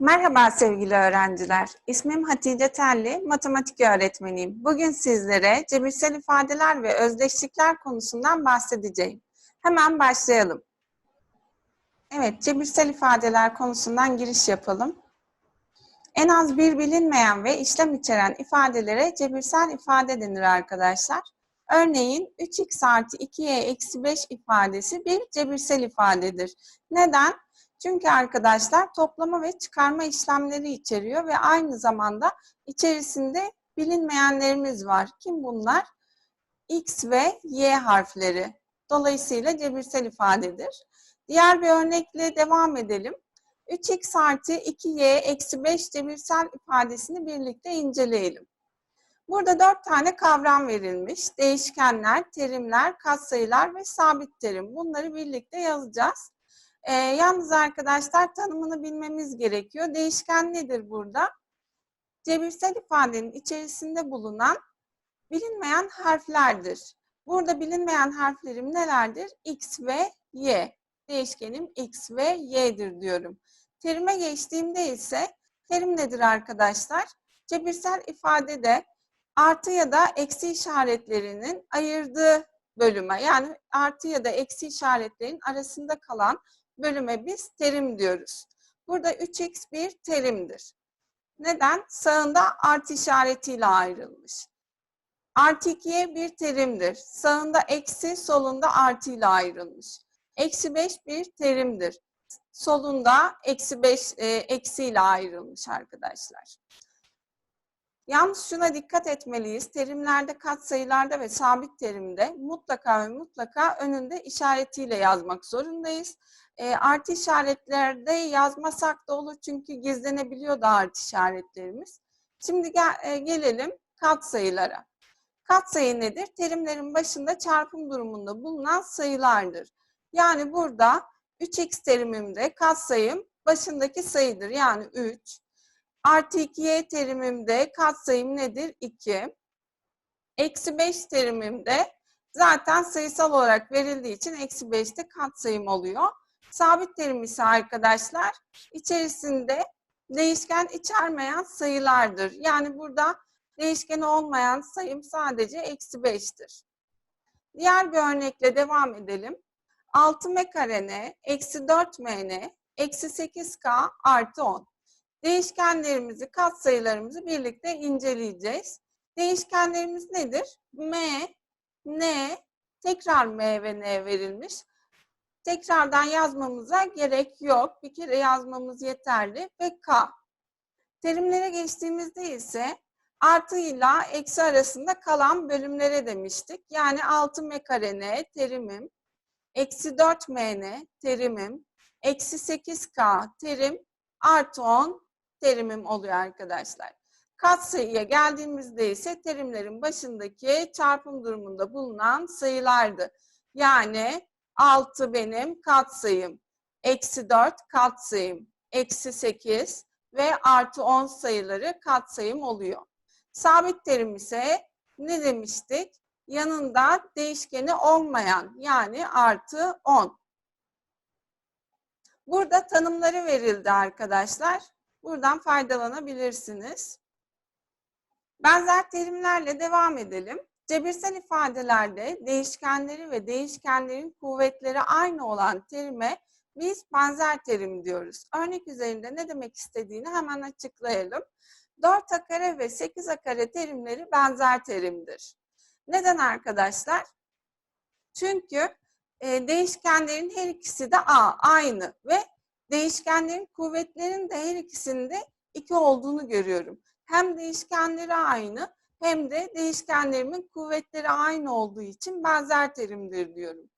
Merhaba sevgili öğrenciler. İsmim Hatice Telli, matematik öğretmeniyim. Bugün sizlere cebirsel ifadeler ve özdeşlikler konusundan bahsedeceğim. Hemen başlayalım. Evet, cebirsel ifadeler konusundan giriş yapalım. En az bir bilinmeyen ve işlem içeren ifadelere cebirsel ifade denir arkadaşlar. Örneğin 3x artı 2y eksi 5 ifadesi bir cebirsel ifadedir. Neden? Çünkü arkadaşlar toplama ve çıkarma işlemleri içeriyor ve aynı zamanda içerisinde bilinmeyenlerimiz var. Kim bunlar? X ve Y harfleri. Dolayısıyla cebirsel ifadedir. Diğer bir örnekle devam edelim. 3x artı 2y eksi 5 cebirsel ifadesini birlikte inceleyelim. Burada dört tane kavram verilmiş. Değişkenler, terimler, katsayılar ve sabit terim. Bunları birlikte yazacağız. Ee, yalnız arkadaşlar tanımını bilmemiz gerekiyor. Değişken nedir burada? Cebirsel ifadenin içerisinde bulunan bilinmeyen harflerdir. Burada bilinmeyen harflerim nelerdir? X ve Y. Değişkenim X ve Y'dir diyorum. Terime geçtiğimde ise terim nedir arkadaşlar? Cebirsel ifadede artı ya da eksi işaretlerinin ayırdığı bölüme yani artı ya da eksi işaretlerin arasında kalan bölüme biz terim diyoruz. Burada 3x bir terimdir. Neden? Sağında artı işaretiyle ayrılmış. Artı 2'ye bir terimdir. Sağında eksi, solunda artı ile ayrılmış. Eksi 5 bir terimdir. Solunda eksi 5 e, eksi ile ayrılmış arkadaşlar. Yalnız şuna dikkat etmeliyiz. Terimlerde, katsayılarda ve sabit terimde mutlaka ve mutlaka önünde işaretiyle yazmak zorundayız. E, artı işaretlerde yazmasak da olur çünkü gizlenebiliyor da artı işaretlerimiz. Şimdi gel, e, gelelim katsayılara. Katsayı nedir? Terimlerin başında çarpım durumunda bulunan sayılardır. Yani burada 3x terimimde katsayım başındaki sayıdır. Yani 3. Artı 2y terimimde katsayım nedir? 2. Eksi 5 terimimde zaten sayısal olarak verildiği için eksi 5'te katsayım oluyor. Sabit terim ise arkadaşlar içerisinde değişken içermeyen sayılardır. Yani burada değişken olmayan sayım sadece eksi 5'tir. Diğer bir örnekle devam edelim. 6m kare n, eksi 4m n, eksi 8k artı 10. Değişkenlerimizi, katsayılarımızı birlikte inceleyeceğiz. Değişkenlerimiz nedir? M, N, tekrar M ve N verilmiş. Tekrardan yazmamıza gerek yok. Bir kere yazmamız yeterli ve K. Terimlere geçtiğimizde ise artı ile eksi arasında kalan bölümlere demiştik. Yani 6 m kare n terimim, eksi 4 m n terimim, eksi 8k terim, artı 10 terimim oluyor arkadaşlar. Katsayıya geldiğimizde ise terimlerin başındaki çarpım durumunda bulunan sayılardı. Yani 6 benim katsayım, eksi 4 katsayım, eksi 8 ve artı 10 sayıları katsayım oluyor. Sabit terim ise ne demiştik? Yanında değişkeni olmayan yani artı 10. Burada tanımları verildi arkadaşlar. Buradan faydalanabilirsiniz. Benzer terimlerle devam edelim. Cebirsel ifadelerde değişkenleri ve değişkenlerin kuvvetleri aynı olan terime biz benzer terim diyoruz. Örnek üzerinde ne demek istediğini hemen açıklayalım. 4a kare ve 8a kare terimleri benzer terimdir. Neden arkadaşlar? Çünkü e, değişkenlerin her ikisi de a aynı ve değişkenlerin kuvvetlerinin de her ikisinde 2 olduğunu görüyorum. Hem değişkenleri aynı hem de değişkenlerimin kuvvetleri aynı olduğu için benzer terimdir diyorum.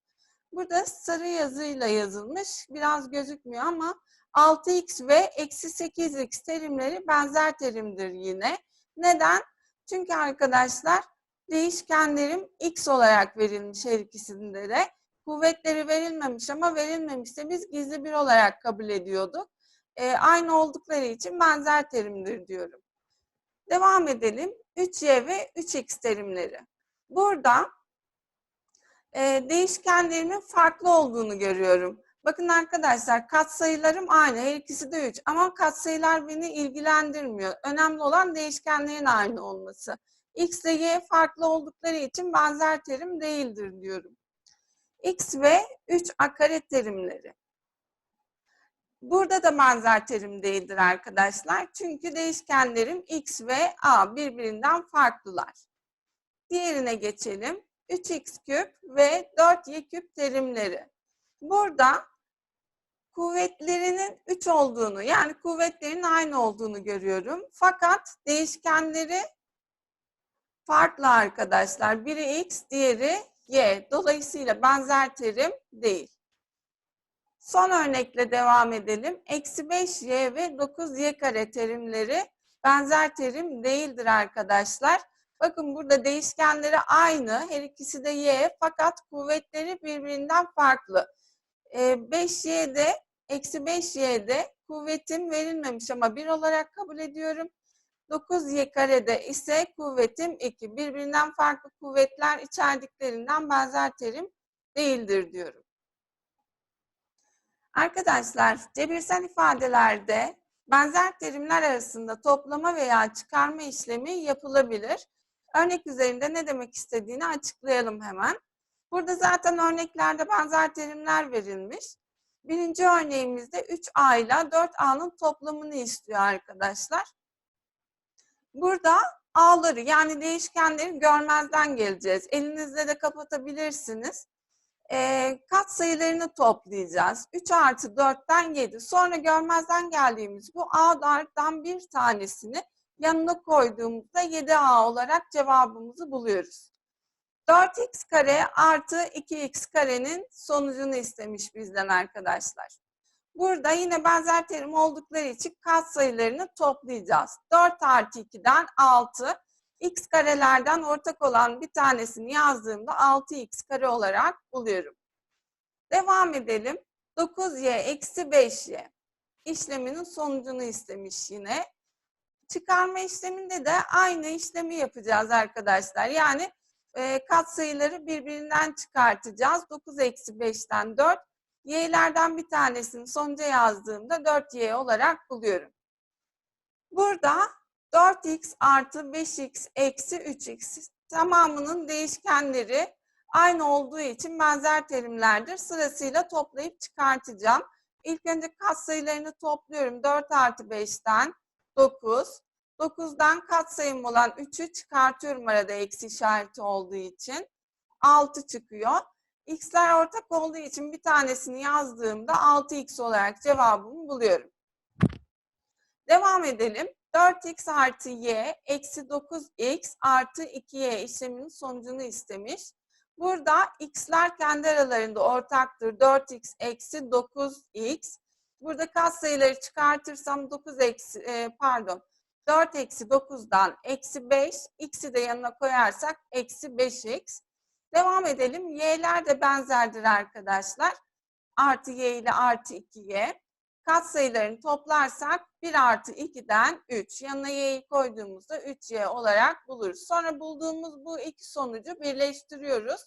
Burada sarı yazıyla yazılmış. Biraz gözükmüyor ama 6x ve eksi 8x terimleri benzer terimdir yine. Neden? Çünkü arkadaşlar değişkenlerim x olarak verilmiş her ikisinde de. Kuvvetleri verilmemiş ama verilmemişse biz gizli bir olarak kabul ediyorduk. E, aynı oldukları için benzer terimdir diyorum. Devam edelim. 3y ve 3x terimleri. Burada e, değişkenlerimin farklı olduğunu görüyorum. Bakın arkadaşlar katsayılarım aynı. Her ikisi de 3. Ama katsayılar beni ilgilendirmiyor. Önemli olan değişkenlerin aynı olması. X ile Y farklı oldukları için benzer terim değildir diyorum. X ve 3A kare terimleri. Burada da benzer terim değildir arkadaşlar. Çünkü değişkenlerim X ve A birbirinden farklılar. Diğerine geçelim. 3x küp ve 4y küp terimleri. Burada kuvvetlerinin 3 olduğunu yani kuvvetlerin aynı olduğunu görüyorum. Fakat değişkenleri farklı arkadaşlar. Biri x, diğeri y. Dolayısıyla benzer terim değil. Son örnekle devam edelim. Eksi 5y ve 9y kare terimleri benzer terim değildir arkadaşlar. Bakın burada değişkenleri aynı. Her ikisi de y fakat kuvvetleri birbirinden farklı. 5y'de, eksi 5y'de kuvvetim verilmemiş ama 1 olarak kabul ediyorum. 9y karede ise kuvvetim 2. Birbirinden farklı kuvvetler içerdiklerinden benzer terim değildir diyorum. Arkadaşlar cebirsel ifadelerde benzer terimler arasında toplama veya çıkarma işlemi yapılabilir. Örnek üzerinde ne demek istediğini açıklayalım hemen. Burada zaten örneklerde benzer terimler verilmiş. Birinci örneğimizde 3A ile 4A'nın toplamını istiyor arkadaşlar. Burada A'ları yani değişkenleri görmezden geleceğiz. Elinizle de kapatabilirsiniz. E, kat sayılarını toplayacağız. 3 artı 4'ten 7. Sonra görmezden geldiğimiz bu A'lardan bir tanesini yanına koyduğumuzda 7A olarak cevabımızı buluyoruz. 4x kare artı 2x karenin sonucunu istemiş bizden arkadaşlar. Burada yine benzer terim oldukları için katsayılarını toplayacağız. 4 artı 2'den 6, x karelerden ortak olan bir tanesini yazdığımda 6x kare olarak buluyorum. Devam edelim. 9y eksi 5y işleminin sonucunu istemiş yine. Çıkarma işleminde de aynı işlemi yapacağız arkadaşlar. Yani e, katsayıları birbirinden çıkartacağız. 9 eksi 5'ten 4. Y'lerden bir tanesini sonuca yazdığımda 4Y olarak buluyorum. Burada 4x artı 5x eksi 3x tamamının değişkenleri aynı olduğu için benzer terimlerdir. Sırasıyla toplayıp çıkartacağım. İlk önce katsayılarını topluyorum. 4 artı 5'ten 9. 9'dan katsayım olan 3'ü çıkartıyorum arada eksi işareti olduğu için. 6 çıkıyor. X'ler ortak olduğu için bir tanesini yazdığımda 6x olarak cevabımı buluyorum. Devam edelim. 4x artı y eksi 9x artı 2y işleminin sonucunu istemiş. Burada x'ler kendi aralarında ortaktır. 4x eksi 9x. Burada katsayıları çıkartırsam 9 eksi, e, pardon 4 eksi 9'dan eksi 5, x'i de yanına koyarsak eksi 5x. Devam edelim. Y'ler de benzerdir arkadaşlar. Artı y ile artı 2y. Katsayılarını toplarsak 1 artı 2'den 3. Yanına y'yi koyduğumuzda 3y olarak buluruz. Sonra bulduğumuz bu iki sonucu birleştiriyoruz.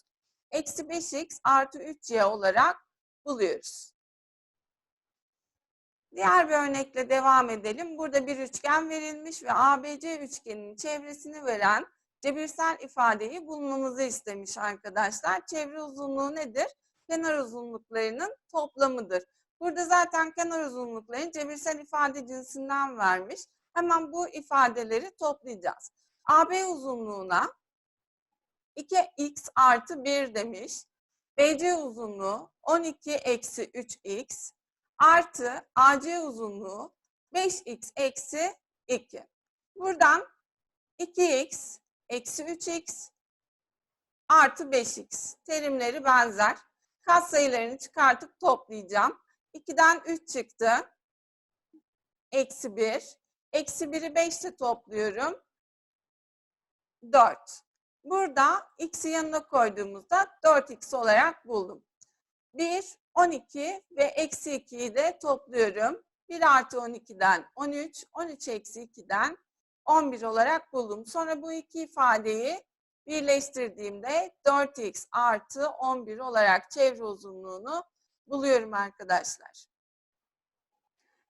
Eksi 5x artı 3y olarak buluyoruz. Diğer bir örnekle devam edelim. Burada bir üçgen verilmiş ve ABC üçgeninin çevresini veren cebirsel ifadeyi bulmamızı istemiş arkadaşlar. Çevre uzunluğu nedir? Kenar uzunluklarının toplamıdır. Burada zaten kenar uzunluklarını cebirsel ifade cinsinden vermiş. Hemen bu ifadeleri toplayacağız. AB uzunluğuna 2x artı 1 demiş. BC uzunluğu 12 eksi 3x artı AC uzunluğu 5x eksi 2. Buradan 2x eksi 3x artı 5x terimleri benzer. Katsayılarını çıkartıp toplayacağım. 2'den 3 çıktı. Eksi 1. Eksi 1'i 5 ile topluyorum. 4. Burada x'i yanına koyduğumuzda 4x olarak buldum. 1, 12 ve eksi 2'yi de topluyorum. 1 artı 12'den 13, 13 eksi 2'den 11 olarak buldum. Sonra bu iki ifadeyi birleştirdiğimde 4x artı 11 olarak çevre uzunluğunu buluyorum arkadaşlar.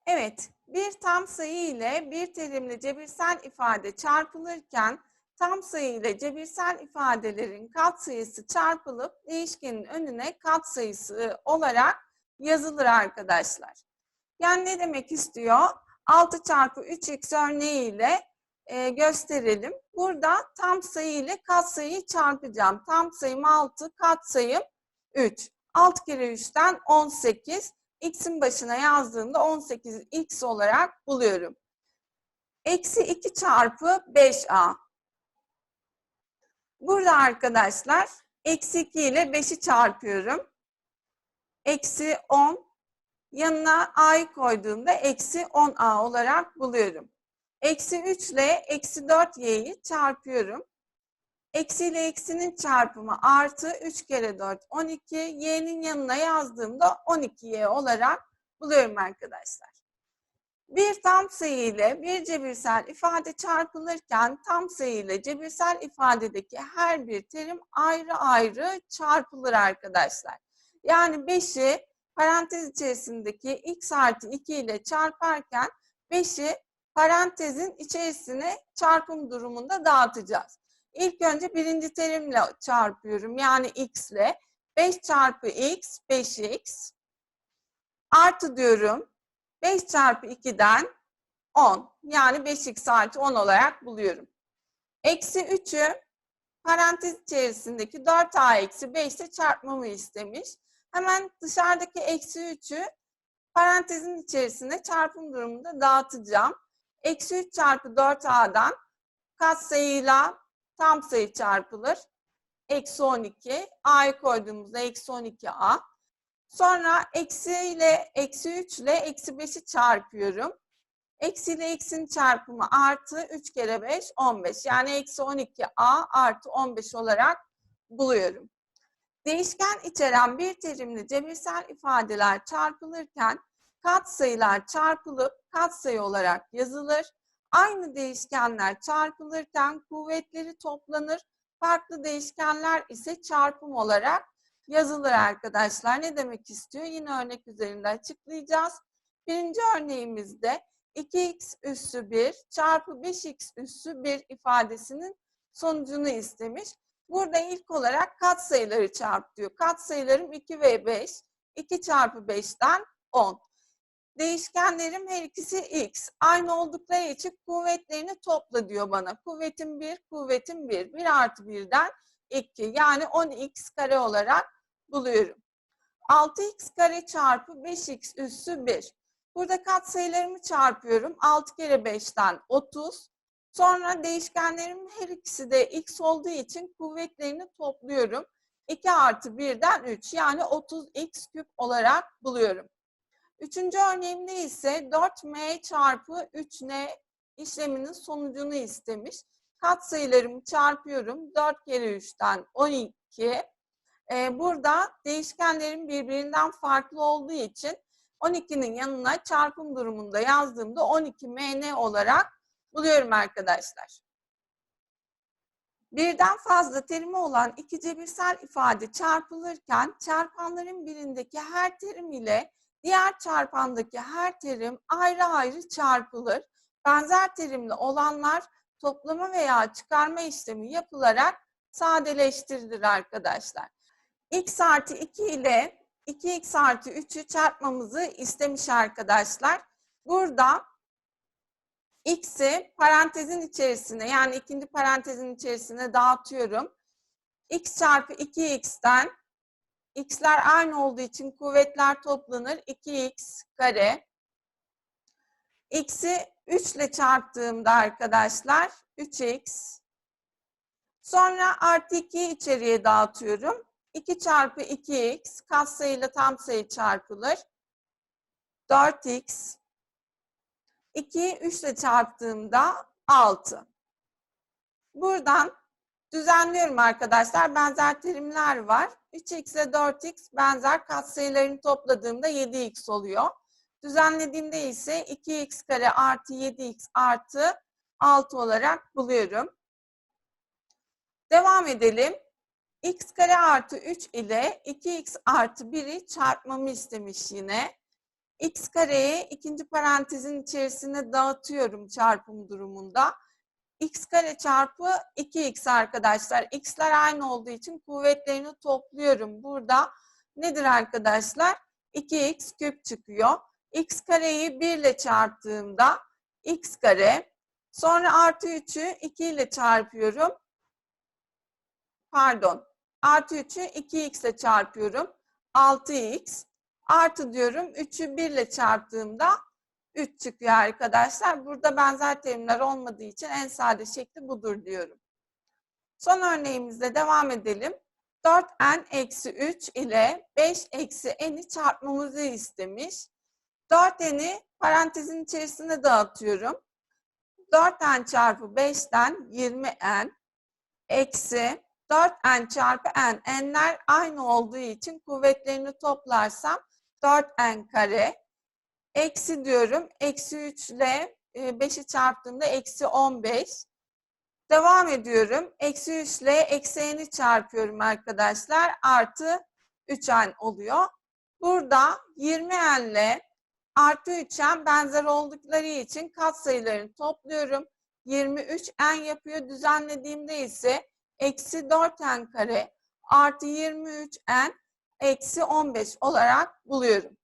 Evet, bir tam sayı ile bir terimli cebirsel ifade çarpılırken tam sayı ile cebirsel ifadelerin katsayısı çarpılıp değişkenin önüne katsayısı olarak yazılır arkadaşlar. Yani ne demek istiyor? 6 çarpı 3x örneğiyle e, gösterelim. Burada tam sayı ile katsayıyı çarpacağım. Tam sayım 6, katsayım 3. 6 kere 3'ten 18. X'in başına yazdığımda 18x olarak buluyorum. Eksi 2 çarpı 5a. Burada arkadaşlar eksi 2 ile 5'i çarpıyorum. Eksi 10. Yanına a'yı koyduğumda eksi 10a olarak buluyorum. Eksi 3 ile eksi 4y'yi çarpıyorum. Eksi ile eksinin çarpımı artı 3 kere 4 12. Y'nin yanına yazdığımda 12y olarak buluyorum arkadaşlar. Bir tam sayı ile bir cebirsel ifade çarpılırken tam sayı ile cebirsel ifadedeki her bir terim ayrı ayrı çarpılır arkadaşlar. Yani 5'i parantez içerisindeki x artı 2 ile çarparken 5'i parantezin içerisine çarpım durumunda dağıtacağız. İlk önce birinci terimle çarpıyorum. Yani x ile 5 çarpı x 5x artı diyorum 5 çarpı 2'den 10. Yani 5x artı 10 olarak buluyorum. Eksi 3'ü parantez içerisindeki 4a eksi 5 ile çarpmamı istemiş. Hemen dışarıdaki eksi 3'ü parantezin içerisine çarpım durumunda dağıtacağım. Eksi 3 çarpı 4a'dan katsayıyla tam sayı çarpılır. Eksi 12. A'yı koyduğumuzda eksi 12a. Sonra eksi ile eksi 3 ile eksi 5'i çarpıyorum. Eksi ile eksinin çarpımı artı 3 kere 5 15. Yani eksi 12a artı 15 olarak buluyorum. Değişken içeren bir terimli cebirsel ifadeler çarpılırken katsayılar çarpılıp katsayı olarak yazılır. Aynı değişkenler çarpılırken kuvvetleri toplanır. Farklı değişkenler ise çarpım olarak yazılır arkadaşlar. Ne demek istiyor? Yine örnek üzerinde açıklayacağız. Birinci örneğimizde 2x üssü 1 çarpı 5x üssü 1 ifadesinin sonucunu istemiş. Burada ilk olarak katsayıları çarp diyor. Katsayılarım 2 ve 5. 2 çarpı 5'ten 10. Değişkenlerim her ikisi x. Aynı oldukları için kuvvetlerini topla diyor bana. Kuvvetim 1, kuvvetim 1. 1 artı 1'den 2. Yani 10x kare olarak buluyorum. 6x kare çarpı 5x üssü 1. Burada katsayılarımı çarpıyorum. 6 kere 5'ten 30. Sonra değişkenlerim her ikisi de x olduğu için kuvvetlerini topluyorum. 2 artı 1'den 3 yani 30x küp olarak buluyorum. Üçüncü örneğimde ise 4m çarpı 3n işleminin sonucunu istemiş. Katsayılarımı çarpıyorum. 4 kere 3'ten 12. Ee, burada değişkenlerin birbirinden farklı olduğu için 12'nin yanına çarpım durumunda yazdığımda 12mn olarak buluyorum arkadaşlar. Birden fazla terimi olan iki cebirsel ifade çarpılırken çarpanların birindeki her terim ile diğer çarpandaki her terim ayrı ayrı çarpılır. Benzer terimli olanlar toplama veya çıkarma işlemi yapılarak sadeleştirilir arkadaşlar. x artı 2 ile 2x artı 3'ü çarpmamızı istemiş arkadaşlar. Burada x'i parantezin içerisine yani ikinci parantezin içerisine dağıtıyorum. x çarpı 2x'ten x'ler aynı olduğu için kuvvetler toplanır. 2x kare. x'i 3 ile çarptığımda arkadaşlar 3x. Sonra artı 2'yi içeriye dağıtıyorum. 2 çarpı 2x katsayıyla tam sayı çarpılır. 4x 2'yi 3 ile çarptığımda 6. Buradan düzenliyorum arkadaşlar. Benzer terimler var. 3x ile 4x benzer katsayılarını topladığımda 7x oluyor. Düzenlediğimde ise 2x kare artı 7x artı 6 olarak buluyorum. Devam edelim. x kare artı 3 ile 2x artı 1'i çarpmamı istemiş yine. x kareyi ikinci parantezin içerisine dağıtıyorum çarpım durumunda. X kare çarpı 2x arkadaşlar. x'ler aynı olduğu için kuvvetlerini topluyorum. Burada nedir arkadaşlar? 2x küp çıkıyor. x kareyi 1 ile çarptığımda x kare. Sonra artı 3'ü 2 ile çarpıyorum. Pardon. Artı 3'ü 2x ile çarpıyorum. 6x. Artı diyorum 3'ü 1 ile çarptığımda 3 çıkıyor arkadaşlar. Burada benzer terimler olmadığı için en sade şekli budur diyorum. Son örneğimizde devam edelim. 4n eksi 3 ile 5 eksi n'i çarpmamızı istemiş. 4n'i parantezin içerisine dağıtıyorum. 4n çarpı 5'ten 20n eksi 4n çarpı n. n'ler aynı olduğu için kuvvetlerini toplarsam 4n kare eksi diyorum. Eksi 3 ile 5'i çarptığımda eksi 15. Devam ediyorum. Eksi 3 ile eksi n'i çarpıyorum arkadaşlar. Artı 3n oluyor. Burada 20n ile artı 3n benzer oldukları için katsayılarını topluyorum. 23n yapıyor. Düzenlediğimde ise eksi 4n kare artı 23n eksi 15 olarak buluyorum.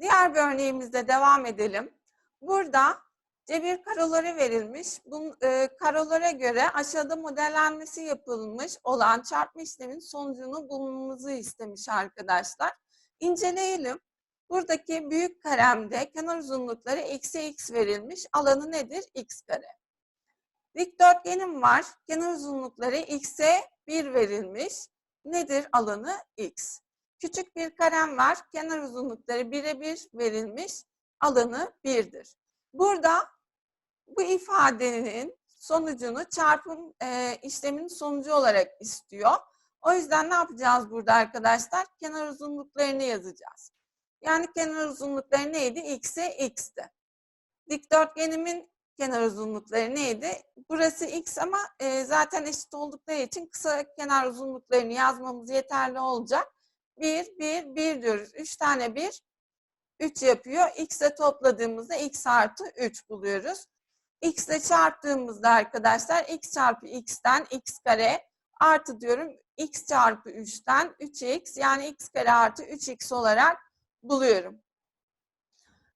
Diğer bir örneğimizde devam edelim. Burada cebir karoları verilmiş. Bu e, karolara göre aşağıda modellenmesi yapılmış olan çarpma işlemin sonucunu bulmamızı istemiş arkadaşlar. İnceleyelim. Buradaki büyük karemde kenar uzunlukları eksi x verilmiş. Alanı nedir? x kare. Dikdörtgenim var. Kenar uzunlukları x'e 1 verilmiş. Nedir alanı? x. Küçük bir karem var. Kenar uzunlukları 1'e 1 verilmiş. Alanı 1'dir. Burada bu ifadenin sonucunu çarpım e, işleminin sonucu olarak istiyor. O yüzden ne yapacağız burada arkadaşlar? Kenar uzunluklarını yazacağız. Yani kenar uzunlukları neydi? X'e x'ti. Dikdörtgenimin kenar uzunlukları neydi? Burası x ama e, zaten eşit oldukları için kısa kenar uzunluklarını yazmamız yeterli olacak. 1, 1, 1 diyoruz. 3 tane 1, 3 yapıyor. X'e topladığımızda x artı 3 buluyoruz. X ile çarptığımızda arkadaşlar x çarpı x'ten x kare artı diyorum x çarpı 3'ten 3x yani x kare artı 3x olarak buluyorum.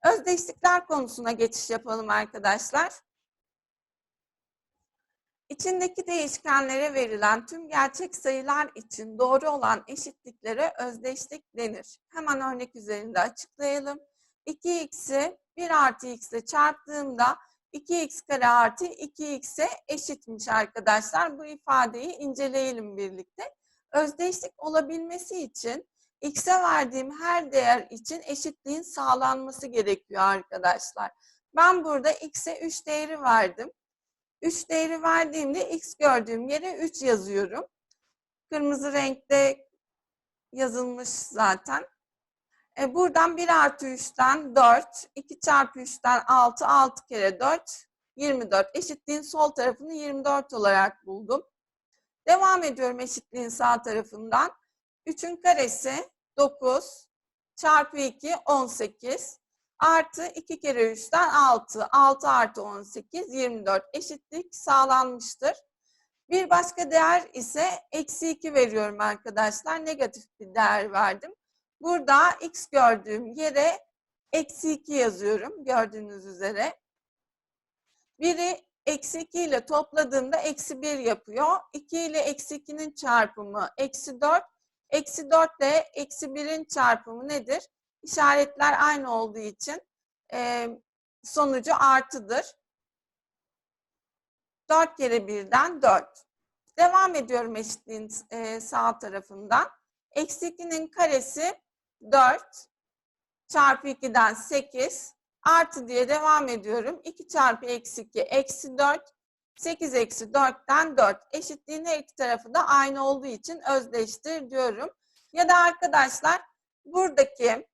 Özdeşlikler konusuna geçiş yapalım arkadaşlar. İçindeki değişkenlere verilen tüm gerçek sayılar için doğru olan eşitliklere özdeşlik denir. Hemen örnek üzerinde açıklayalım. 2x'i 1 artı x ile çarptığımda 2x kare artı 2x'e eşitmiş arkadaşlar. Bu ifadeyi inceleyelim birlikte. Özdeşlik olabilmesi için x'e verdiğim her değer için eşitliğin sağlanması gerekiyor arkadaşlar. Ben burada x'e 3 değeri verdim. 3 değeri verdiğimde x gördüğüm yere 3 yazıyorum. Kırmızı renkte yazılmış zaten. E buradan 1 artı 3'ten 4, 2 çarpı 3'ten 6, 6 kere 4, 24. Eşitliğin sol tarafını 24 olarak buldum. Devam ediyorum eşitliğin sağ tarafından. 3'ün karesi 9 çarpı 2 18 artı 2 kere 3'ten 6. 6 artı 18 24 eşitlik sağlanmıştır. Bir başka değer ise eksi 2 veriyorum arkadaşlar. Negatif bir değer verdim. Burada x gördüğüm yere eksi 2 yazıyorum gördüğünüz üzere. Biri eksi 2 ile topladığımda eksi 1 yapıyor. 2 ile eksi 2'nin çarpımı eksi 4. Eksi 4 ile eksi 1'in çarpımı nedir? İşaretler aynı olduğu için e, sonucu artıdır. 4 kere 1'den 4. Devam ediyorum eşitliğin e, sağ tarafından. Eksi 2'nin karesi 4 çarpı 2'den 8 artı diye devam ediyorum. 2 çarpı eksi 2 eksi 4 8 eksi 4'ten 4 eşitliğin her iki tarafı da aynı olduğu için özdeştir diyorum. Ya da arkadaşlar buradaki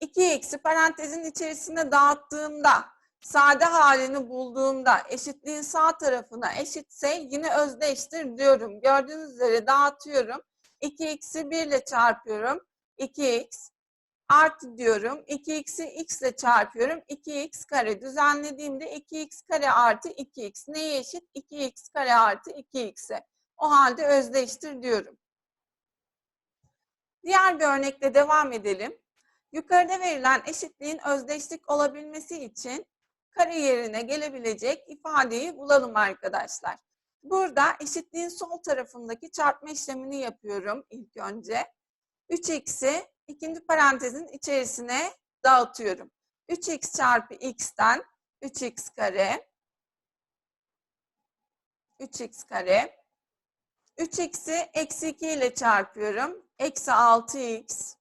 2x'i parantezin içerisine dağıttığımda sade halini bulduğumda eşitliğin sağ tarafına eşitse yine özdeştir diyorum. Gördüğünüz üzere dağıtıyorum. 2x'i 1 ile çarpıyorum. 2x artı diyorum. 2x'i x ile çarpıyorum. 2x kare düzenlediğimde 2x kare artı 2x neye eşit? 2x kare artı 2x'e. O halde özdeştir diyorum. Diğer bir örnekle devam edelim. Yukarıda verilen eşitliğin özdeşlik olabilmesi için kare yerine gelebilecek ifadeyi bulalım arkadaşlar. Burada eşitliğin sol tarafındaki çarpma işlemini yapıyorum ilk önce. 3x'i ikinci parantezin içerisine dağıtıyorum. 3x çarpı x'ten 3x kare 3x kare 3x'i eksi 2 ile çarpıyorum. Eksi 6x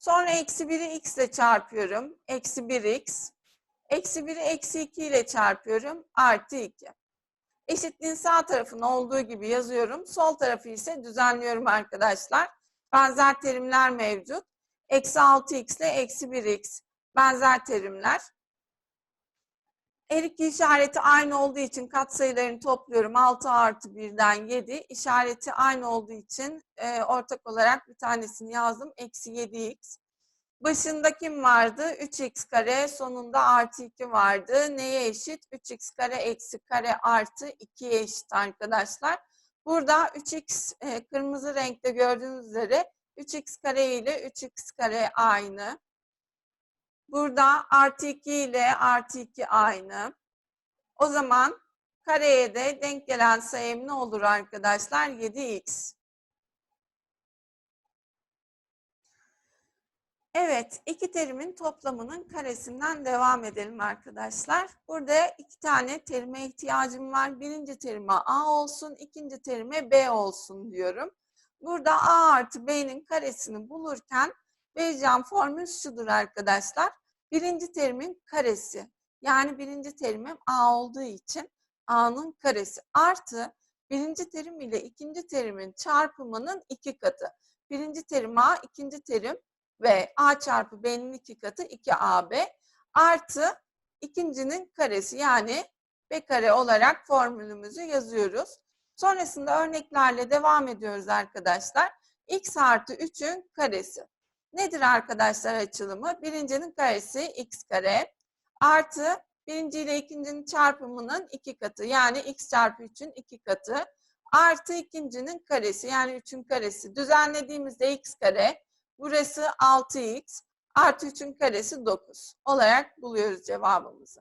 Sonra eksi 1'i x ile çarpıyorum. Eksi 1x. Eksi 1'i eksi 2 ile çarpıyorum. Artı 2. Eşitliğin sağ tarafını olduğu gibi yazıyorum. Sol tarafı ise düzenliyorum arkadaşlar. Benzer terimler mevcut. Eksi 6x ile eksi 1x. Benzer terimler. Her işareti aynı olduğu için katsayılarını topluyorum. 6 artı 1'den 7. İşareti aynı olduğu için e, ortak olarak bir tanesini yazdım. Eksi 7x. Başında kim vardı? 3x kare. Sonunda artı 2 vardı. Neye eşit? 3x kare eksi kare artı 2'ye eşit arkadaşlar. Burada 3x e, kırmızı renkte gördüğünüz üzere 3x kare ile 3x kare aynı. Burada artı 2 ile artı 2 aynı. O zaman kareye de denk gelen sayım ne olur arkadaşlar? 7x. Evet, iki terimin toplamının karesinden devam edelim arkadaşlar. Burada iki tane terime ihtiyacım var. Birinci terime a olsun, ikinci terime b olsun diyorum. Burada a artı b'nin karesini bulurken vereceğim formül şudur arkadaşlar. Birinci terimin karesi. Yani birinci terimim a olduğu için a'nın karesi artı birinci terim ile ikinci terimin çarpımının iki katı. Birinci terim a, ikinci terim ve a çarpı b'nin iki katı 2ab artı ikincinin karesi yani b kare olarak formülümüzü yazıyoruz. Sonrasında örneklerle devam ediyoruz arkadaşlar. x artı 3'ün karesi. Nedir arkadaşlar açılımı? Birincinin karesi x kare artı birinci ile ikincinin çarpımının iki katı yani x çarpı 3'ün iki katı artı ikincinin karesi yani 3'ün karesi. Düzenlediğimizde x kare burası 6x artı 3'ün karesi 9 olarak buluyoruz cevabımızı.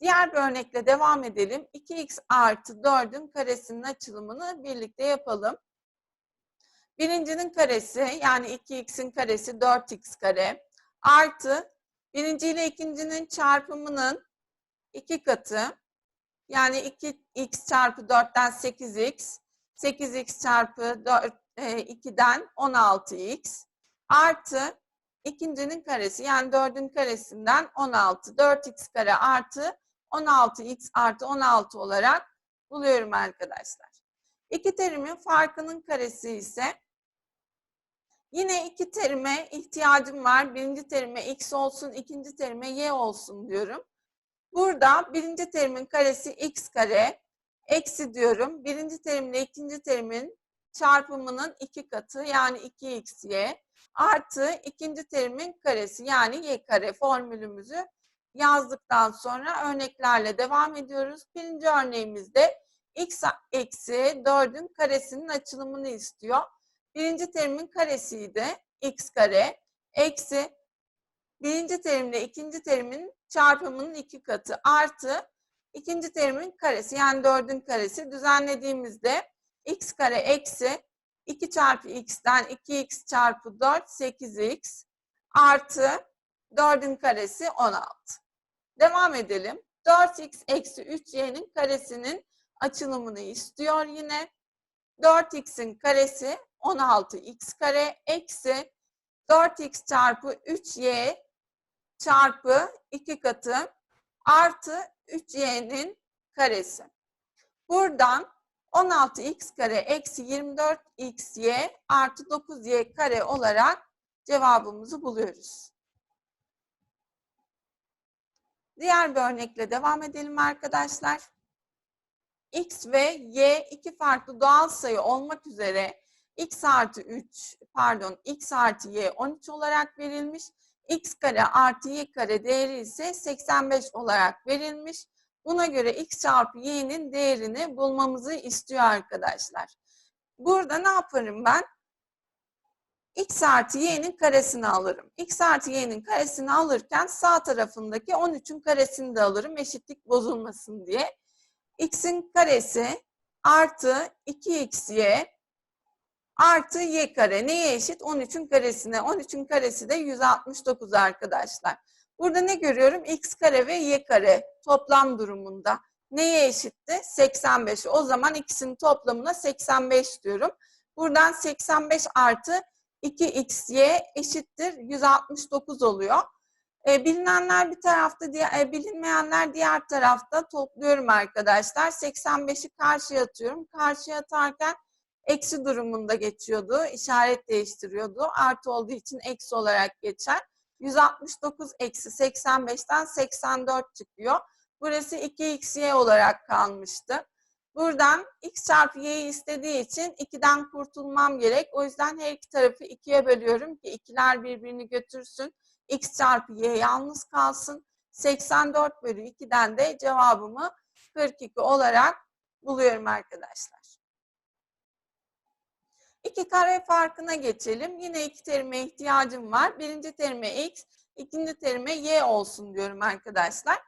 Diğer bir örnekle devam edelim. 2x artı 4'ün karesinin açılımını birlikte yapalım. Birincinin karesi yani 2x'in karesi 4x kare artı birinci ile ikincinin çarpımının iki katı yani 2x çarpı 4'ten 8x 8x çarpı 4, e, 2'den 16x artı ikincinin karesi yani 4'ün karesinden 16 4x kare artı 16x artı 16 olarak buluyorum arkadaşlar. İki terimin farkının karesi ise Yine iki terime ihtiyacım var. Birinci terime x olsun, ikinci terime y olsun diyorum. Burada birinci terimin karesi x kare, eksi diyorum. Birinci terimle ikinci terimin çarpımının iki katı yani 2xy artı ikinci terimin karesi yani y kare formülümüzü yazdıktan sonra örneklerle devam ediyoruz. Birinci örneğimizde x eksi 4'ün karesinin açılımını istiyor. Birinci terimin karesiydi. x kare eksi birinci terimle ikinci terimin çarpımının iki katı artı ikinci terimin karesi yani dördün karesi düzenlediğimizde x kare eksi 2 çarpı x'ten 2x çarpı 4 8x artı 4'ün karesi 16. Devam edelim. 4x eksi 3y'nin karesinin açılımını istiyor yine. 4x'in karesi 16x kare eksi 4x çarpı 3y çarpı 2 katı artı 3y'nin karesi. Buradan 16x kare eksi 24xy artı 9y kare olarak cevabımızı buluyoruz. Diğer bir örnekle devam edelim arkadaşlar. X ve Y iki farklı doğal sayı olmak üzere X artı 3 pardon X artı Y 13 olarak verilmiş. X kare artı Y kare değeri ise 85 olarak verilmiş. Buna göre X çarpı Y'nin değerini bulmamızı istiyor arkadaşlar. Burada ne yaparım ben? X artı Y'nin karesini alırım. X artı Y'nin karesini alırken sağ tarafındaki 13'ün karesini de alırım eşitlik bozulmasın diye. X'in karesi artı 2xy artı y kare neye eşit? 13'ün karesine. 13'ün karesi de 169 arkadaşlar. Burada ne görüyorum? x kare ve y kare toplam durumunda. Neye eşitti? 85. O zaman ikisinin toplamına 85 diyorum. Buradan 85 artı 2xy eşittir 169 oluyor. E, bilinenler bir tarafta, diğer, e, bilinmeyenler diğer tarafta topluyorum arkadaşlar. 85'i karşıya atıyorum. Karşıya atarken eksi durumunda geçiyordu. İşaret değiştiriyordu. Artı olduğu için eksi olarak geçer. 169 eksi 85'ten 84 çıkıyor. Burası 2xy olarak kalmıştı. Buradan x çarpı y'yi istediği için 2'den kurtulmam gerek. O yüzden her iki tarafı 2'ye bölüyorum ki ikiler birbirini götürsün. x çarpı y yalnız kalsın. 84 bölü 2'den de cevabımı 42 olarak buluyorum arkadaşlar. İki kare farkına geçelim. Yine iki terime ihtiyacım var. Birinci terime x, ikinci terime y olsun diyorum arkadaşlar.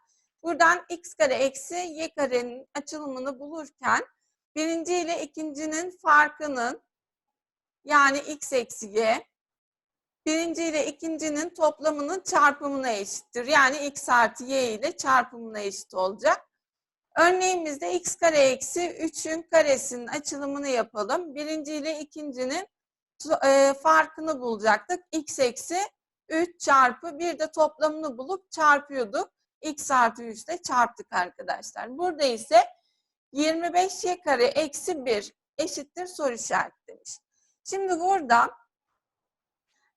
Buradan x kare eksi y karenin açılımını bulurken birinci ile ikincinin farkının yani x eksi y birinci ile ikincinin toplamının çarpımına eşittir. Yani x artı y ile çarpımına eşit olacak. Örneğimizde x kare eksi 3'ün karesinin açılımını yapalım. Birinci ile ikincinin e, farkını bulacaktık. x eksi 3 çarpı bir de toplamını bulup çarpıyorduk. x artı 3 ile çarptık arkadaşlar. Burada ise 25y kare eksi 1 eşittir soru işareti demiş. Şimdi burada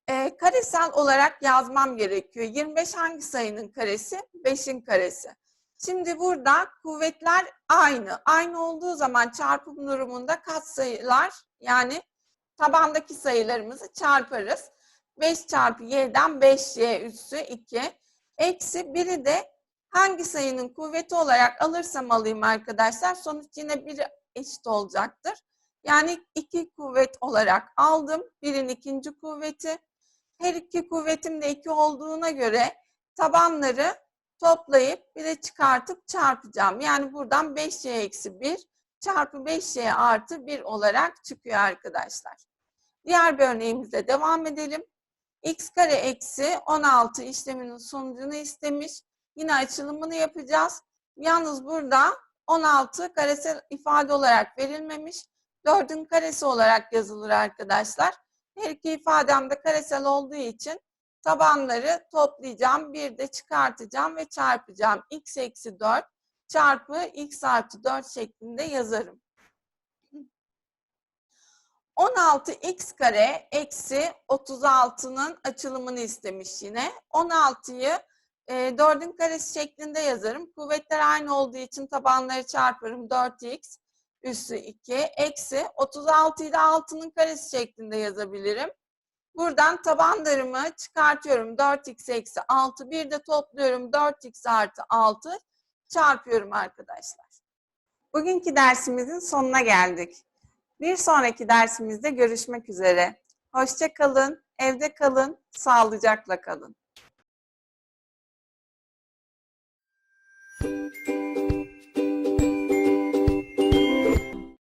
e, karesel olarak yazmam gerekiyor. 25 hangi sayının karesi? 5'in karesi. Şimdi burada kuvvetler aynı. Aynı olduğu zaman çarpım durumunda katsayılar yani tabandaki sayılarımızı çarparız. 5 çarpı y'den 5y üssü 2. Eksi biri de hangi sayının kuvveti olarak alırsam alayım arkadaşlar sonuç yine bir eşit olacaktır. Yani iki kuvvet olarak aldım. Birin ikinci kuvveti. Her iki kuvvetim de 2 olduğuna göre tabanları toplayıp bir de çıkartıp çarpacağım. Yani buradan 5y eksi 1 çarpı 5y artı 1 olarak çıkıyor arkadaşlar. Diğer bir örneğimizle devam edelim. x kare eksi 16 işleminin sonucunu istemiş. Yine açılımını yapacağız. Yalnız burada 16 karesel ifade olarak verilmemiş. 4'ün karesi olarak yazılır arkadaşlar. Her iki ifadem de karesel olduğu için tabanları toplayacağım. Bir de çıkartacağım ve çarpacağım. x eksi 4 çarpı x artı 4 şeklinde yazarım. 16x kare eksi 36'nın açılımını istemiş yine. 16'yı e, 4'ün karesi şeklinde yazarım. Kuvvetler aynı olduğu için tabanları çarparım. 4x üssü 2 eksi 36'yı da 6'nın karesi şeklinde yazabilirim. Buradan tabanlarımı çıkartıyorum. 4x eksi 6. Bir de topluyorum. 4x artı 6 çarpıyorum arkadaşlar. Bugünkü dersimizin sonuna geldik. Bir sonraki dersimizde görüşmek üzere. Hoşça kalın, evde kalın, sağlıcakla kalın.